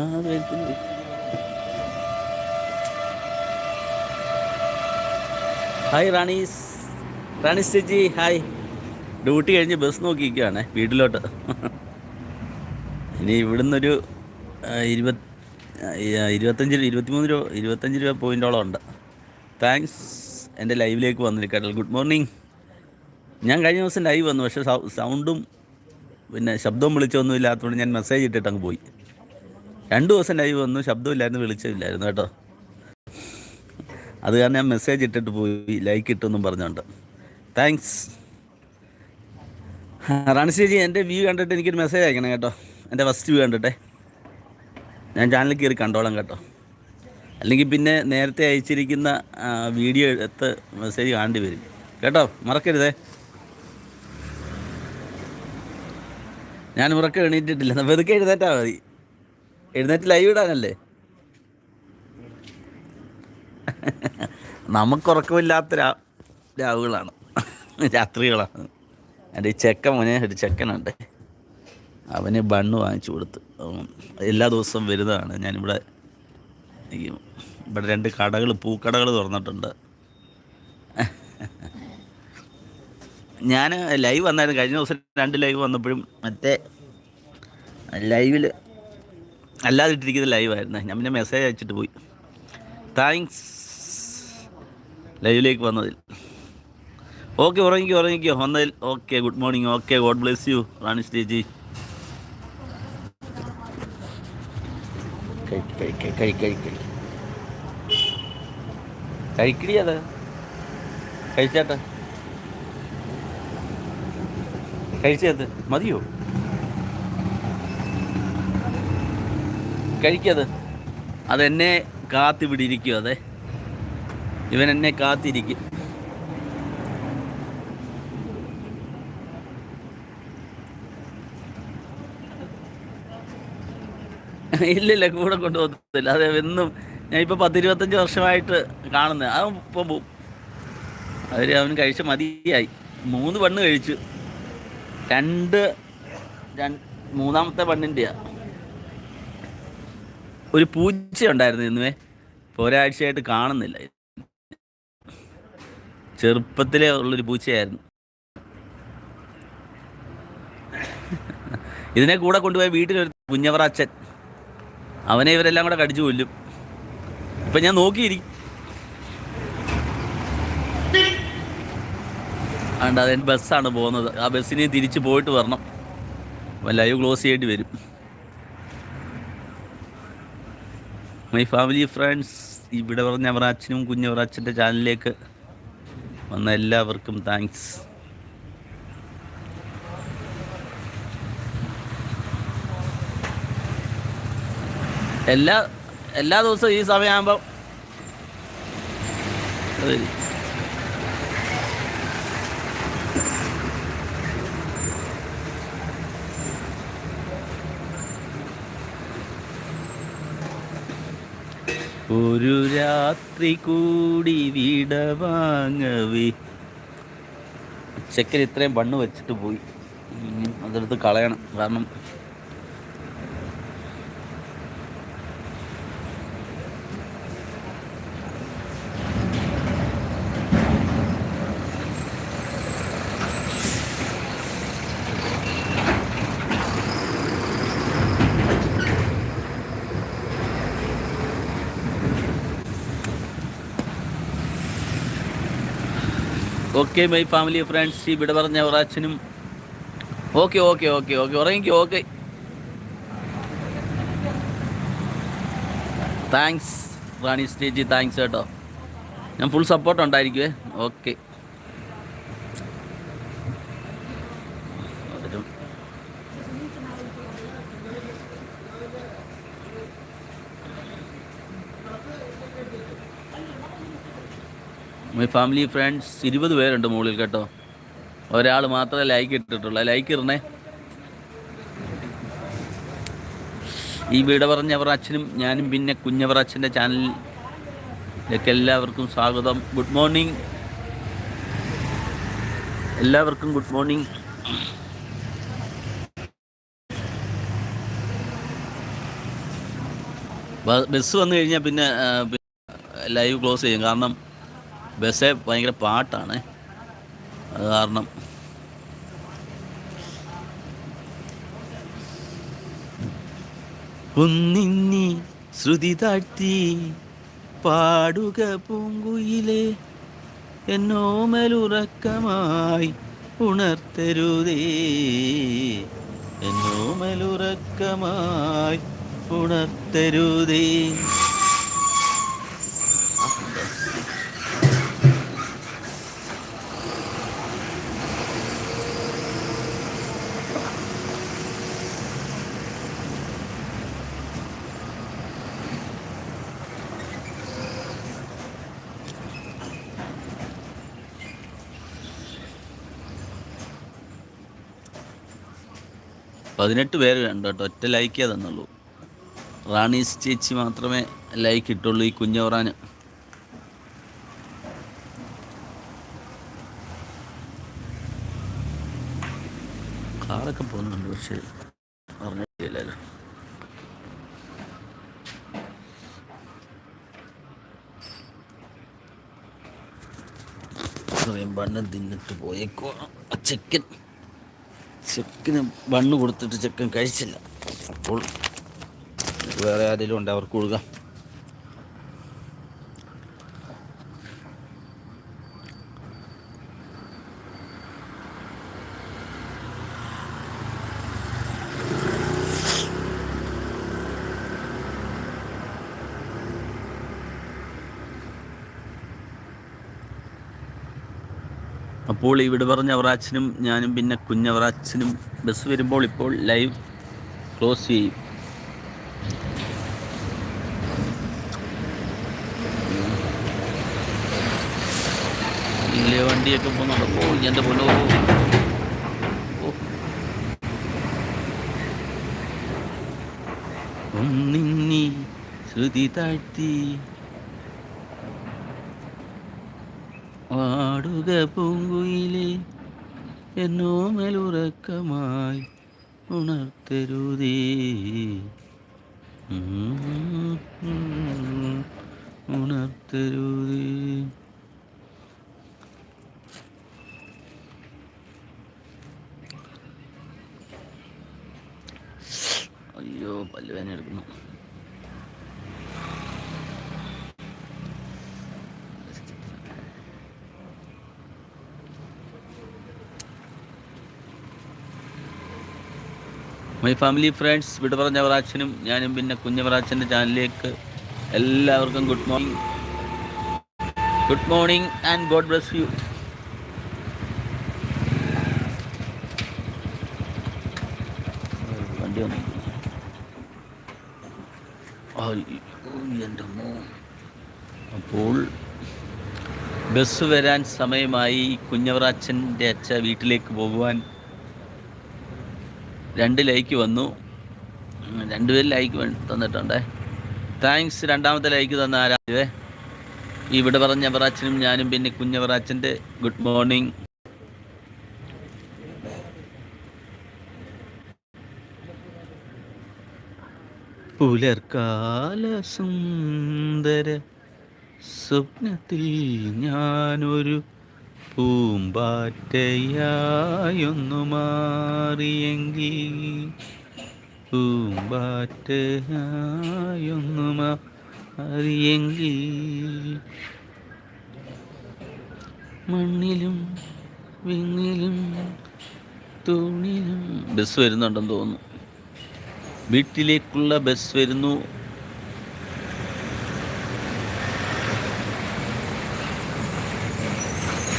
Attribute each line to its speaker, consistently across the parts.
Speaker 1: ആ ഹായ് റാണീസ് റാണീസ് ചേച്ചി hi duty കഴിഞ്ഞ് ബസ് നോക്കിയിരിക്കുകയാണ് വീട്ടിലോട്ട്. ഇനി ഇവിടുന്നൊരു ആ, ഇരുപത് ആ, ഇരുപത്തഞ്ച് രൂപ ഇരുപത്തിമൂന്ന് രൂപ ഇരുപത്തഞ്ച് രൂപ പോയിന്റോളം ഉണ്ട്. താങ്ക്സ് എന്റെ ലൈവിലേക്ക് വന്നിരിക്കട്ടെ. ഗുഡ് മോർണിംഗ് ഞാൻ കഴിഞ്ഞ ദിവസം ലൈവ് വന്നു പക്ഷേ സൗണ്ടും പിന്നെ ശബ്ദവും വിളിച്ചൊന്നും ഇല്ലാത്തതുകൊണ്ട് ഞാൻ മെസ്സേജ് ഇട്ടിട്ട് അങ്ങ് പോയി. രണ്ട് ദിവസം ലൈവ് വന്നു ശബ്ദമില്ലായിരുന്നു വിളിച്ചില്ലായിരുന്നു കേട്ടോ. അത് കാരണം ഞാൻ മെസ്സേജ് ഇട്ടിട്ട് പോയി ലൈക്ക് ഇട്ടെന്നും പറഞ്ഞുകൊണ്ട് താങ്ക്സ് റാണിശ്ശേരി എന്റെ വ്യൂ കണ്ടിട്ട് എനിക്കൊരു മെസ്സേജ് അയക്കണം കേട്ടോ. എന്റെ ഫസ്റ്റ് വ്യൂ കണ്ടിട്ടെ. ഞാൻ ചാനൽ കയറി കണ്ടോളാം കേട്ടോ. അല്ലെങ്കിൽ പിന്നെ നേരത്തെ അയച്ചിരിക്കുന്ന വീഡിയോ എടുത്ത് മെസ്സേജ് കാണേണ്ടി വരും. കേട്ടോ മറക്കരുതേ. ഞാൻ ഉറക്കം എണീറ്റിട്ടില്ല. വെതുക്കെ എഴുന്നേറ്റാ മതി. എഴുന്നേറ്റ് ലൈവ് ഇടാനല്ലേ? നമുക്കുറക്കമില്ലാത്ത രാ രാവുകളാണ്. രാത്രികളാണ്. എന്റെ ഈ ചെക്കൻ മോനെ ഒരു ചെക്കനുണ്ട്. അവന് ബണ്ണ് വാങ്ങിച്ചു കൊടുത്ത്. എല്ലാ ദിവസവും വരുന്നതാണ് ഞാനിവിടെ ഇവിടെ രണ്ട് കടകൾ പൂക്കടകൾ തുറന്നിട്ടുണ്ട്. ഞാൻ ലൈവ് വന്നായിരുന്നു. കഴിഞ്ഞ ദിവസം രണ്ട് ലൈവ് വന്നപ്പോഴും മറ്റേ ലൈവിൽ അല്ലാതെ ഇട്ടിരിക്കുന്ന ലൈവായിരുന്നു ഞാൻ പിന്നെ മെസ്സേജ് അയച്ചിട്ട് പോയി. താങ്ക്സ് ലൈവിലേക്ക് വന്നതിൽ. ഓക്കെ ഉറങ്ങിക്കോ ഉറങ്ങിക്കോ. വന്നതിൽ okay good morning okay God bless you Rani കഴി കഴിക്കടി അത്. കഴിച്ചാട്ടെ. കഴിച്ചത് മതിയോ? കഴിക്കത്. അതെന്നെ കാത്തിവിടെ ഇരിക്കും അതെ. ഇവൻ എന്നെ കാത്തിരിക്കും. ഇല്ലില്ല കൂടെ കൊണ്ടുപോകത്തില്ല. അതെ എന്നും ഞാൻ ഇപ്പോൾ പത്തിരുപത്തഞ്ച് വർഷമായിട്ട് കാണുന്നത്. അവൻ ഇപ്പം പോവും അവർ അവൻ കഴിച്ച മതിയായി. മൂന്ന് പെണ്ണ് കഴിച്ചു. രണ്ട് മൂന്നാമത്തെ പെണ്ണിന്റെയാ ഒരു പൂച്ച ഉണ്ടായിരുന്നു ഇന്നുവേ ഒരാഴ്ചയായിട്ട് കാണുന്നില്ല. ചെറുപ്പത്തിലെ ഉള്ളൊരു പൂച്ചയായിരുന്നു. ഇതിനെ കൂടെ കൊണ്ടുപോയി വീട്ടിലൊരു കുഞ്ഞവറാച്ചൻ. അവനെ ഇവരെല്ലാം കൂടെ കടിച്ചു കൊല്ലും. ഇപ്പം ഞാൻ നോക്കിയിരിക്കും അതിന് ബസ്സാണ് പോകുന്നത്. ആ ബസ്സിനെ തിരിച്ചു പോയിട്ട് വരണം. ലൈവ് ക്ലോസ് ചെയ്യേണ്ടി വരും. മൈ ഫാമിലി ഫ്രണ്ട്സ് ഇവിടെ പറഞ്ഞ കുഞ്ഞവർ അച്ഛന്റെ ചാനലിലേക്ക് വന്ന എല്ലാവർക്കും താങ്ക്സ് എല്ലാ എല്ലാ ദിവസവും ഈ സമയമാകുമ്പം ഒരു രാത്രി കൂടി വിടവാങ്ങവേ ചെക്കൻ ഇത്രയും ബണ്ണ് വെച്ചിട്ട് പോയി. അതെടുത്ത് കളയണം. കാരണം ഓക്കെ മൈ ഫാമിലി ഫ്രണ്ട്സ് ഇവിടെ പറഞ്ഞ ഒരാച്ചനും ഓക്കെ ഓക്കെ ഓക്കെ ഓക്കെ ഉറങ്ങിക്കോ ഓക്കെ താങ്ക്സ് റാണി സ്റ്റേജി താങ്ക്സ് കേട്ടോ. ഞാൻ ഫുൾ സപ്പോർട്ട് ഉണ്ടായിരിക്കുവേ. ഓക്കെ മൈ ഫാമിലി ഫ്രണ്ട്സ് ഇരുപത് പേരുണ്ട് മുകളിൽ കേട്ടോ. ഒരാൾ മാത്രമേ ലൈക്ക് ഇട്ടിട്ടുള്ളൂ. ലൈക്ക് ഇടണേ. ഈ വീട് പറഞ്ഞവർ അച്ഛനും ഞാനും പിന്നെ കുഞ്ഞവർ അച്ഛന്റെ ചാനലിലേക്ക് എല്ലാവർക്കും സ്വാഗതം. ഗുഡ് മോർണിംഗ് എല്ലാവർക്കും ഗുഡ് മോർണിംഗ് ബസ് വന്നു കഴിഞ്ഞാൽ പിന്നെ ലൈവ് ക്ലോസ് ചെയ്യും. കാരണം ബസ്സേ ഭയങ്കര പാട്ടാണ്. അത് കാരണം. ഒന്നിന്നി ശ്രുതി താഴ്ത്തി പാടുക പൂങ്കുയിലെ എന്നോമലുറക്കമായി ഉണർത്തരുതേ. എന്നോമലുറക്കമായി ഉണർത്തരുതേ. പതിനെട്ട് പേര് ഉണ്ട് കേട്ടോ. ഒറ്റ ലൈക്ക് തന്നുള്ളൂ. റാണീസ് ചേച്ചി മാത്രമേ ലൈക്ക് ഇട്ടുള്ളൂ ഈ കുഞ്ഞവറാന് കാറൊക്കെ പോകുന്നുണ്ട് പക്ഷേ പറഞ്ഞിട്ടില്ലല്ലോ ബണ്ണം തിന്നിട്ട് പോയേക്കോ. ചിക്കൻ ചെക്കിന് ബണ്ണ് കൊടുത്തിട്ട് ചെക്കൻ കഴിച്ചില്ല. അപ്പോൾ വേറെ ആരെങ്കിലും ഉണ്ട് അവർക്ക് കൊടുക്കാം. അപ്പോൾ ഇവിടെ പറഞ്ഞ അവറാച്ചനും ഞാനും പിന്നെ കുഞ്ഞവറാച്ചനും ബസ് വരുമ്പോൾ ഇപ്പോൾ ലൈവ് ക്ലോസ് ചെയ്യും. വണ്ടിയൊക്കെ പോകുന്നുണ്ട് ഓ എന്റെ പോലെ ഒന്നിങ്ങി ശ്രുതി താഴ്ത്തി ആടുക പൂങ്കുയിലെ എന്നോമലുറക്കമായി ഉണർത്തരുതേ. ഉണർത്തരുതേ. അയ്യോ പല്ലുവേന എടുക്കുന്നു. മൈ ഫാമിലി ഫ്രണ്ട്സ് വിട പറഞ്ഞവറാച്ചനും ഞാനും പിന്നെ കുഞ്ഞവറാച്ചന്റെ ചാനലിലേക്ക് എല്ലാവർക്കും good morning good morning and God bless you വണ്ടി എന്റെ അപ്പോൾ ബസ് വരാൻ സമയമായി കുഞ്ഞവറാച്ചന്റെ അച്ഛ വീട്ടിലേക്ക് പോകുവാൻ രണ്ട് ലൈക്ക് വന്നു. രണ്ടുപേരും ലൈക്ക് തന്നിട്ടുണ്ടേ. താങ്ക്സ് രണ്ടാമത്തെ ലൈക്ക് തന്ന ആരാ? ഇവിടെ പറഞ്ഞ അവറാച്ചനും ഞാനും പിന്നെ കുഞ്ഞവറാച്ചന്റെ ഗുഡ് മോർണിംഗ് പുലർക്കാല സുന്ദര സ്വപ്നത്തിൽ ഞാനൊരു പൂമ്പാറ്റയായൊന്നു മാറിയെങ്കിൽ പൂമ്പാറ്റയായൊന്നു മാറിയെങ്കിൽ മണ്ണിലും വിണ്ണിലും തൂണിലും ബസ് വരുന്നുണ്ടെന്ന് തോന്നുന്നു. വീട്ടിലേക്കുള്ള ബസ് വരുന്നു.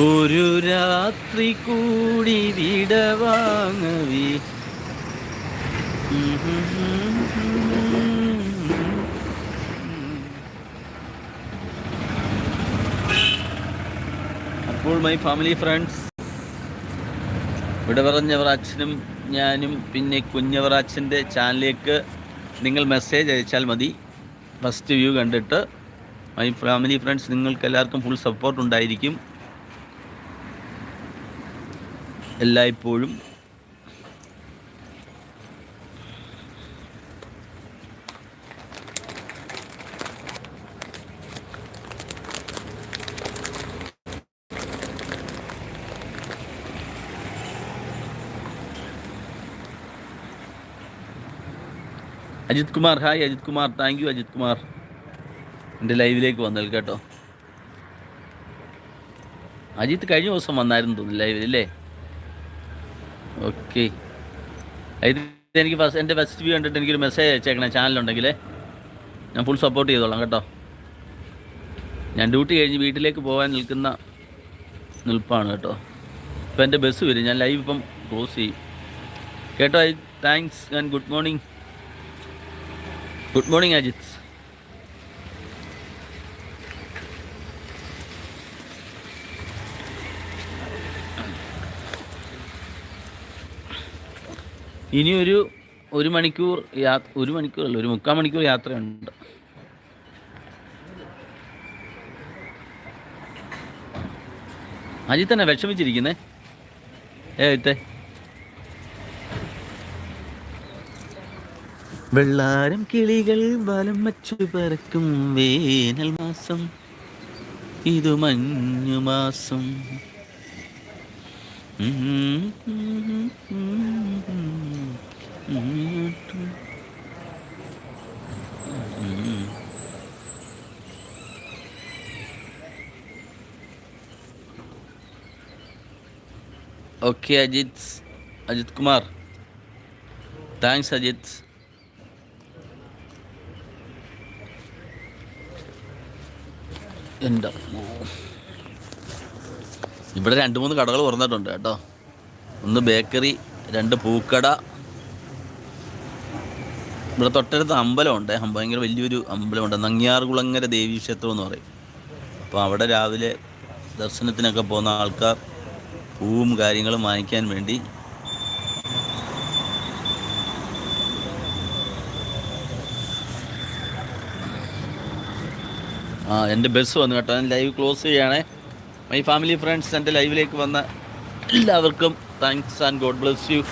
Speaker 1: ഒരു രാത്രി കൂടി വിടവാങ്ങവി അപ്പോൾ മൈ ഫാമിലി ഫ്രണ്ട്സ് ഇവിടെ പറഞ്ഞവർ അച്ഛനും ഞാനും പിന്നെ കുഞ്ഞവർ അച്ഛന്റെ ചാനലിലേക്ക് നിങ്ങൾ മെസ്സേജ് അയച്ചാൽ മതി. ഫസ്റ്റ് വ്യൂ കണ്ടിട്ട് മൈ ഫാമിലി ഫ്രണ്ട്സ് നിങ്ങൾക്ക് എല്ലാവർക്കും ഫുൾ സപ്പോർട്ട് ഉണ്ടായിരിക്കും. എല്ലായ്പ്പോഴും. Ajith Kumar hi Ajith Kumar. Thank you Ajith Kumar. എന്റെ ലൈവിലേക്ക് വന്നേൽ കേട്ടോ. അജിത്ത് കഴിഞ്ഞ ദിവസം വന്നായിരുന്നു തോന്നുന്നു ലൈവിൽ അല്ലേ ഓക്കെ ഇത് എനിക്ക് ഫസ്റ്റ് എന്റെ ഫസ്റ്റ് വ്യൂ കണ്ടിട്ട് എനിക്കൊരു മെസ്സേജ് അയച്ചേക്കണേ ചാനലുണ്ടെങ്കിൽ ഞാൻ ഫുൾ സപ്പോർട്ട് ചെയ്തോളാം കേട്ടോ. ഞാൻ ഡ്യൂട്ടി കഴിഞ്ഞ് വീട്ടിലേക്ക് പോകാൻ നിൽക്കുന്ന നിൽപ്പാണ് കേട്ടോ. ഇപ്പം എന്റെ ബസ് വരും. ഞാൻ ലൈവ് ഇപ്പം ക്ലോസ് ചെയ്യും. കേട്ടോ I thanks and good morning good morning Ajith ഇനിയൊരു ഒരു ഒരു മണിക്കൂർ യാ ഒരു മണിക്കൂറല്ല ഒരു മുക്കാൽ മണിക്കൂർ യാത്രയുണ്ട്. അജിത്ത് തന്നെ വിഷമിച്ചിരിക്കുന്നേ. ഏ അജിത്തെ വെള്ളാരം കിളികൾ വലം വച്ചു പറക്കും വേനൽ മാസം. ഇതു മഞ്ഞു മാസം. ഓക്കെ അജിത് അജിത് കുമാർ താങ്ക്സ് അജിത് എന്റെ ഇവിടെ രണ്ട് മൂന്ന് കടകൾ തുറന്നിട്ടുണ്ട് കേട്ടോ. ഒന്ന് ബേക്കറി രണ്ട് പൂക്കട ഇവിടെ തൊട്ടടുത്ത് അമ്പലമുണ്ട്. അമ്പ- ഭയങ്കര വലിയൊരു അമ്പലമുണ്ട്. നങ്ങിയാർകുളങ്ങര ദേവീ ക്ഷേത്രം എന്ന് പറയും. അപ്പോൾ അവിടെ രാവിലെ ദർശനത്തിനൊക്കെ പോകുന്ന ആൾക്കാർ പൂവും കാര്യങ്ങളും വാങ്ങിക്കാൻ വേണ്ടി ആ എന്റെ ബസ് വന്നു കേട്ടോ. ഞാൻ ലൈവ് ക്ലോസ് ചെയ്യുകയാണേ. മൈ ഫാമിലി ഫ്രണ്ട്സ് എന്റെ ലൈവിലേക്ക് വന്ന എല്ലാവർക്കും thanks and God bless you